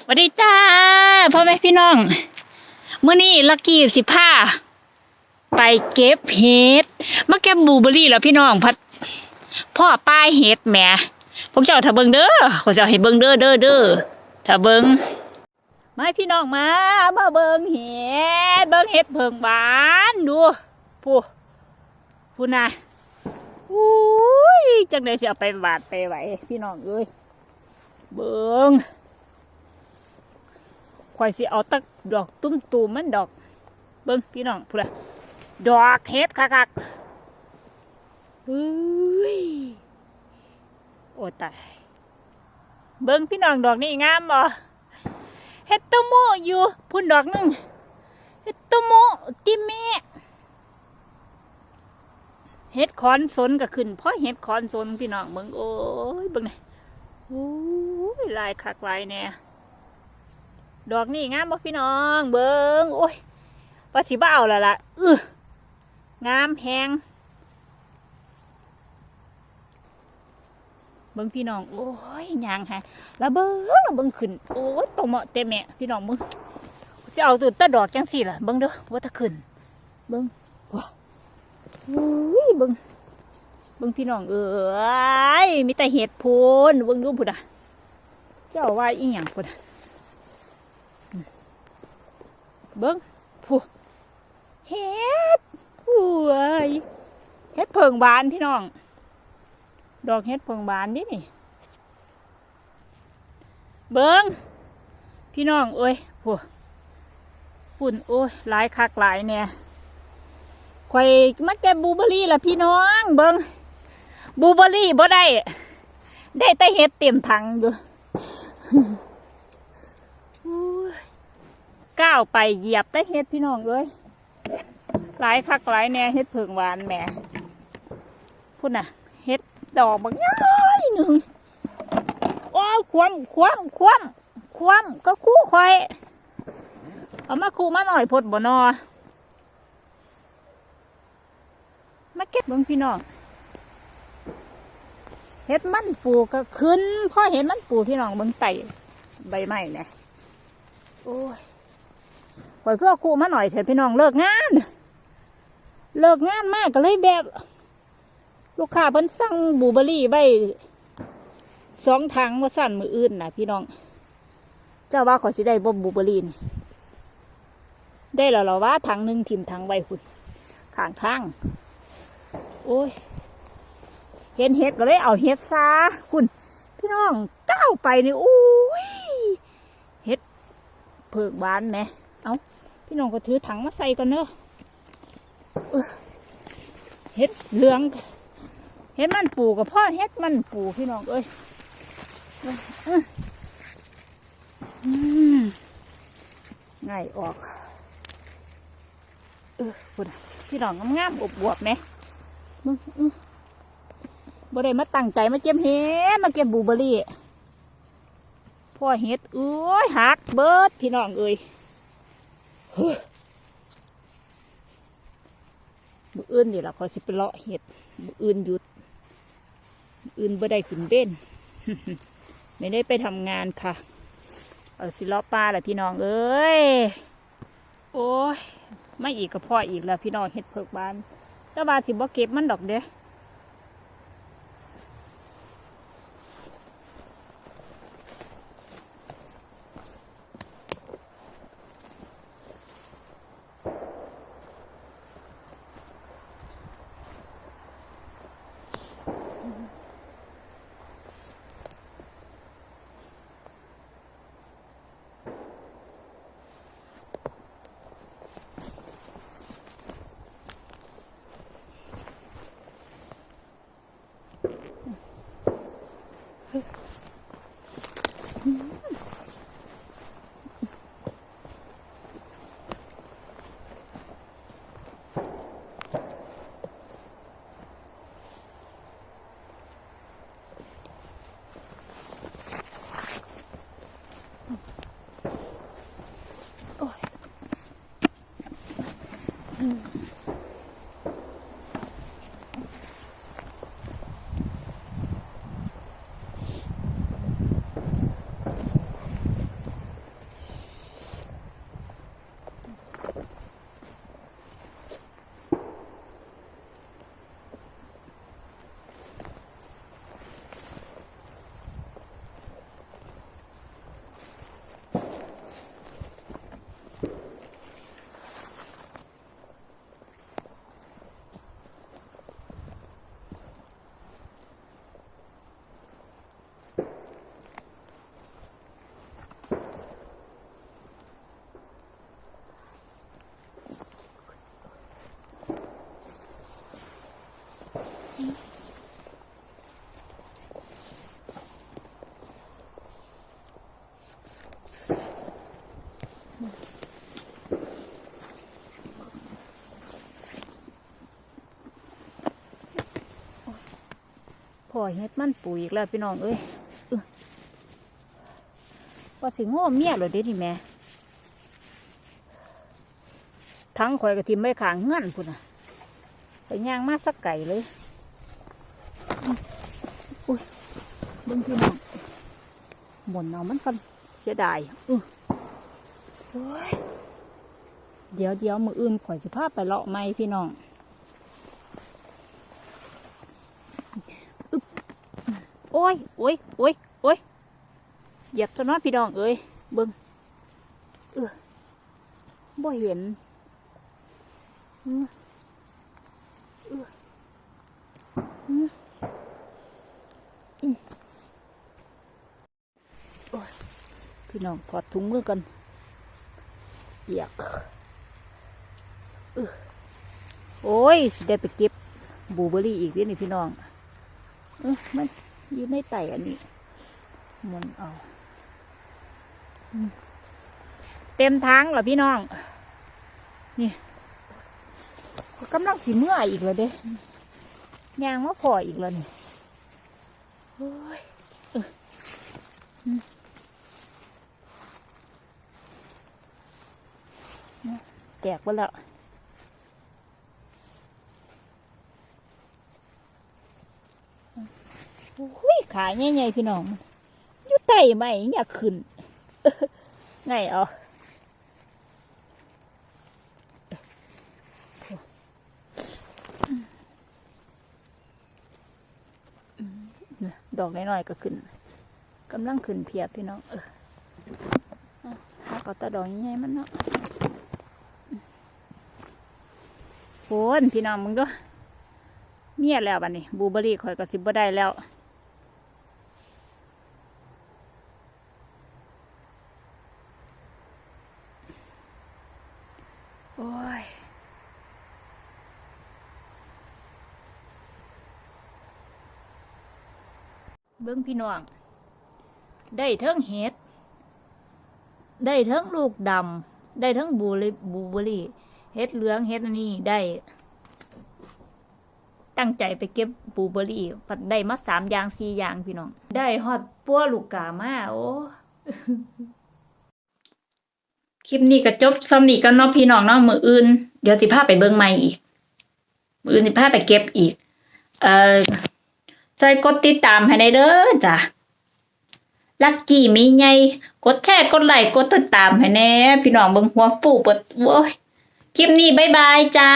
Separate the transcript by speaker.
Speaker 1: สวัสดีจ้าพ่อแม่พี่น้องเมื้อนี้ลักกี้สิพาไปเก็บเห็ดมาเก็บบูเบอรี่แล้วพี่น้องพัดพ่อป้ายเห็ดแหมพวกเจ้าถ้าเบิงเด้อพวกเจ้าให้เบิงเด้อเด้อเด้อถ้าเบิงมาพี่น้องมามาเบิงเห็ดเบิงเห็ดเพิงบานดูผู้ผู้น่ะอุ้ยจังได๋สิเอาไปบาดไปไหวพี่น้องเอ้ยเบิง อยสิเอาตักดอกตุ้มตูมมันดอก เบิ้งพี่น้องพูดละดอกเฮ็ดคักๆเฮ้ยโอ้ตายเบิ้งพี่น้องดอกนี่งามบ่เฮ็ดตะโมอยู่พุ่นดอกหนึงเฮ็ดตะโมติเมเฮ็ดคอนสนก็ขึ้นเพราะเฮ็ดคอนสนพี่น้องเบิ้งโอ้ยเบิ้งนี่โอ้ยลายคักลายแน่ ดอกนี่งามบ่พี่น้อง เบิงโอ้ยว่าสิบ้าอาและล่ะอืองามแหงเบิ้งพี่น้อง โอ้ยยางฮะแล้วเบิงแล้วเบิ้งขึ้น โอ้ยตรงเหมาะเต็มแม่พี่น้องเบิงจะเอาตัวตะดอกจังสี่ล่ะเบิ้งเด้อว่าถ้าขึ้น เบิงว้าอุ้ยเบิงเบิงพี่น้องเอ้ยมีแต่เห็ดโพนเบิ้งดูพุ่นอะ เจ้าว่าอีหยังพุ่นอะ เบิ้งผู้เฮ็ดผู้เอ้ยเฮ็ดเพิงบานพี่น้อง ดอกเฮ็ดเพิงบานดินี่ เบิ้งพี่น้องเอ้ยผู้ปุ่นโอ้ยหลายคักหลายเนี่ยข่อยมาแก็บบูเบอรี่ละพี่น้อง เบิ้งบูเบอรี่บ่ได้ ได้แต่เฮ็ดเต็มถังอยู่อุ้ย ก้าวไปเหยียบได้เฮ็ดพี่น้องเอ้ยหลายคักหลายแน่เฮ็ดเผิงหวานแหม่พุ่นน่ะเฮ็ดดอกบางน้อยหนึ่งโอ้คว่ำคว่ำคว่ำคว่ำก็คู่คอยเอามาคู่มาหน่อยพดบ่นอมาเก็บเบิ่งพี่น้องเฮ็ดมันปูก็ขึ้นพ่อเห็นมันปูพี่น้องเบิ่งไตใบไม้เนี่ยโอ้ย ข่อยก็เอาคู่มาหน่อยเถอะพี่น้องเลิกงาน เลิกงานมากก็เลยแบบ ลูกค้าเพิ่นสั่งบูเบอรี่ไว้สองถังว่าสั่นมืออื่นนะพี่น้อง เจ้าว่าข่อยสิได้บ่บูเบอรี่นี่ได้แล้วเหรอว่าถังหนึ่งถิ่มถังไว้คุณข้างทางโอ้ย เห็นเห็ดก็เลยเอาเห็ดซาคุณพี่น้องก้าวไปนี่โอ้ยเห็ดเผือกบานไหม พี่น้องก็ถือถังมาใส่กันเนอะเออเฮ็ดเหลืองเฮ็ดมันปูกับพ่อเฮ็ดมันปูพี่น้องเอ้ยง่ายออก เออพุ่นน่ะพี่น้องงามๆอบวบไหมมึงบ่ได้มาตั้งใจมาเก็บเฮ็ดมาเก็บบูเบอร์รี่พ่อเฮ็ดเอ้ยหักเบิดพี่น้องเอ้ย มืออื่นเดี๋ยวเราขอสิไปเลาะเห็ดมืออื่นหยุดมื้ออื่นบ่ได้ขึ้นเบ้นไม่ได้ไปทำงานค่ะเอาสิเลาะปลาแหละพี่น้องเอ้ยโอ้ยไม่อีกก็พ่ออีกแล้วพี่น้องเห็ดเผือกบานแต่ว่าสิบ่เก็บมันดอกเด้ พ่อเฮ็ดมันปูอีกแล้วพี่น้องเอ้ยว่าสิโง่เมียเหรอเด้นี่แม่ทั้งข่อยกระทิมไม่ขางเงื่อนพุ่นน่ะไปย่างมาสักไก่เลยอุ้ยเบิ่งพี่น้องหมุนเอามันกันเสียดายอือเดี๋ยวเดี๋ยวมืออื่นข่อยสิพาไปเลาะไม้พี่น้อง อ้ยโอ้ยโอ้ยโอ้ยเหยียบตัวน้อยพี่น้องเอ้ยเบิ้งเออบ่เห็นอือเอออืออือพี่น้องถอดถุงมือกันเปียกเออโอ้ยได้ไปเก็บบลูเบอร์รี่อีกนี่พี่น้องเออมัน ยู่ในไตอันนี้หมันเอาอืมเต็มทางเหรอพี่น้อง นี่กำลังสีเมื่ออีกแล้วเด้ยางว่าพออีกแล้วนี่โอ้ยเอออืมเนี่ยแตกไปแล้ว อุ้ย ขาใหญ่ๆพี่น้องอยู่ไต่ไหมอยากขึ้นไงเอาดอกน้อยๆก็ขึ้นกำลังขึ้นเพียบพี่น้องเออเอาก็ตาดอกใหญ่ๆมันเนาะโอนพี่น้องมึงด้วยเมียแล้วบัดนี้บูเบอร์รี่ข่อยก็สิบ่ได้แล้ว อ้ยเบิ้งพี่น้อง ได้ทั้งเห็ด ได้ทั้งลูกดำ ได้ทั้งบูริบูเบอรี่เห็ดเหลืองเห็ดนนี้ได้ ตั้งใจไปเก็บบูเบอรี่ปัดได้มาสามอย่างสี่อย่างพี่น้อง ได้ฮอดปัวลูกกามาโอ้ ลิปนี้ก็จบซ้ำนี้ก็นอกพี่น้องเนาะมืออื่น เดี๋ยวสิพาไปเบิ้งใหม่อีก มืออื่นสิพาไปเก็บอีก เอ่อใจกดติดตามให้ได้เด้อจ้ะลักกี้มีไงกดแชร์กดไลค์กดติดตามให้แน่พี่น้องเบิ้งหัวฟูเปิดโว้ยคลิปนี้บ๊ายบายจ้า